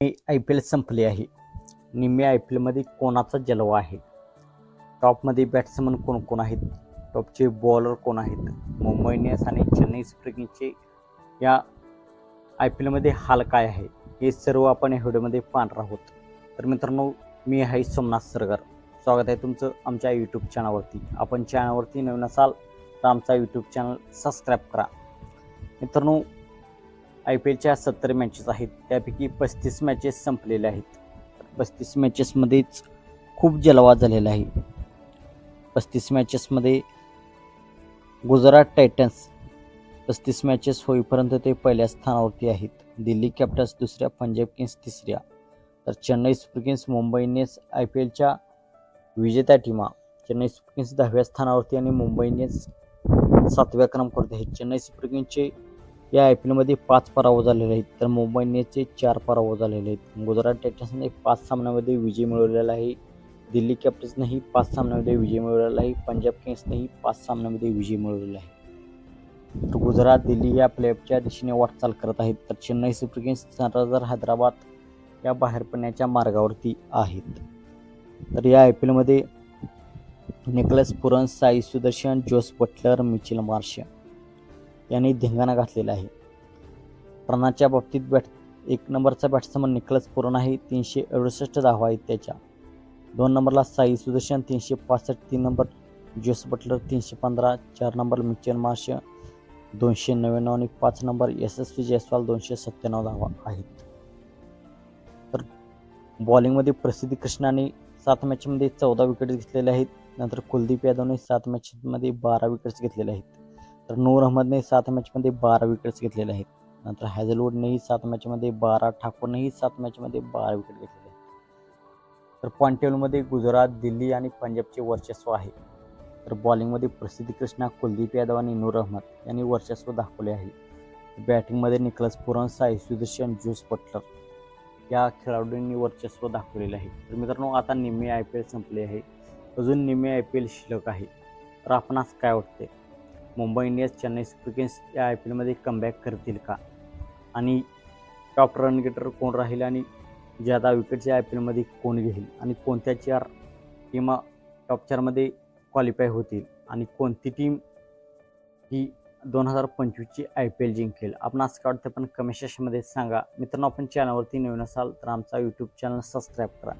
I P L संपली आहे. निम्मे आय पी एलमध्ये कोणाचा जलवा आहे? टॉपमध्ये बॅट्समन कोण कोण आहेत? टॉपचे बॉलर कोण आहेत? मुंबई इंडियन्स आणि चेन्नई सुपर किंगचे या आय पी एलमध्ये हाल काय आहे? हे सर्व आपण या व्हिडिओमध्ये पाहणार आहोत. तर मित्रांनो मी आहे सोमनाथ सरगर. स्वागत आहे तुमचं आमच्या यूट्यूब चॅनलवरती आपण चॅनलवरती नवीन असाल तर आमचा यूट्यूब चॅनल सबस्क्राईब करा. मित्रांनो आय पी एलच्या सत्तर मॅचेस आहेत. त्यापैकी पस्तीस मॅचेस संपलेले आहेत. पस्तीस मॅचेसमध्येच खूप जलवा झालेला आहे. पस्तीस मॅचेसमध्ये गुजरात टायटन्स पस्तीस मॅचेस होईपर्यंत ते पहिल्या स्थानावरती आहेत. दिल्ली कॅपिटल्स दुसऱ्या पंजाब किंग्स तिसऱ्या. तर Chennai super kings Mumbai Indians I P एलच्या विजेत्या टीमा. चेन्नई सुपर किंग्स दहाव्या स्थानावरती आणि मुंबई इंडियन्स सातव्या क्रमांकावरती आहेत. चेन्नई सुपर किंग्सचे या आय पी एलमध्ये पाच पराभव झालेले आहेत. तर मुंबई इंडियन्सचे चार पराभव झालेले आहेत. गुजरात टायटन्सने पाच सामन्यामध्ये विजय मिळवलेला आहे. दिल्ली कॅपिटल्सनेही पाच सामन्यामध्ये विजय मिळवलेला आहे. पंजाब किंग्सनेही पाच सामन्यामध्ये विजय मिळवलेला आहे. तर गुजरात दिल्ली या प्लेअपच्या दिशेने वाटचाल करत आहेत. तर Chennai super kings sunriser Hyderabad या बाहेर पडण्याच्या मार्गावरती आहेत. तर या आय पी एलमध्ये Nicholas Pooran Sai Sudharsan Jos Buttler Mitchell Marsh यांनी धिंगाणा घातलेला आहे. रनाच्या बाबतीत बॅट एक नंबरचा बॅट्समन निकलस पूर्ण आहे तीनशे अडुसष्ट धावा आहेत त्याच्या. दोन नंबरला साई सुदर्शन तीनशे पासष्ट तीन नंबर जोस बटलर तीनशे पंधरा चार नंबर मिचन मार्श दोनशे नव्याण्णव आणि पाच नंबर यशस्वी जयस्वाल दोनशे सत्त्याण्णव धावा आहेत. तर बॉलिंगमध्ये प्रसिद्धी कृष्णाने सात मॅचमध्ये चौदा विकेट्स घेतलेल्या आहेत नंतर कुलदीप यादवने सात मॅचमध्ये बारा विकेट्स घेतलेल्या आहेत. तर नूर अहमदने सात मॅचमध्ये बारा विकेट्स घेतलेले आहेत. नंतर हॅझलवूडनेही सात मॅचमध्ये बारा ठाकूरनेही सात मॅचमध्ये बारा विकेट घेतलेले आहेत. तर पॉईंट टेबलमध्ये गुजरात दिल्ली आणि पंजाबचे वर्चस्व आहे. तर बॉलिंगमध्ये प्रसिद्धी कृष्णा कुलदीप यादव आणि नूर अहमद यांनी वर्चस्व दाखवले आहे. बॅटिंगमध्ये Nicholas Pooran Sai Sudharsan Jos Buttler या खेळाडूंनी वर्चस्व दाखवलेलं आहे. तर मित्रांनो आता निम्मे आय पी एल संपले आहे. अजून निम्मे आय पी एल शिल्लक आहे. तर आपणास काय वाटते Mumbai Indians Chennai super kings या आय पी एलमध्ये कमबॅक करतील का? आणि टॉप रन गेटर कोण राहील आणि ज्यादा विकेटच्या आय पी एलमध्ये कोण घेईल? आणि कोणत्या चार टीमा टॉप चारमध्ये क्वालिफाय होतील? आणि कोणती टीम ही दोन हजार पंचवीसची आय पी एल जिंकेल? आपण असं काय वाटतं? पण कमेंट सेक्शनमध्ये सांगा. मित्रांनो आपण चॅनलवरती नवीन असाल तर आमचा यूट्यूब चॅनल सबस्क्राईब करा.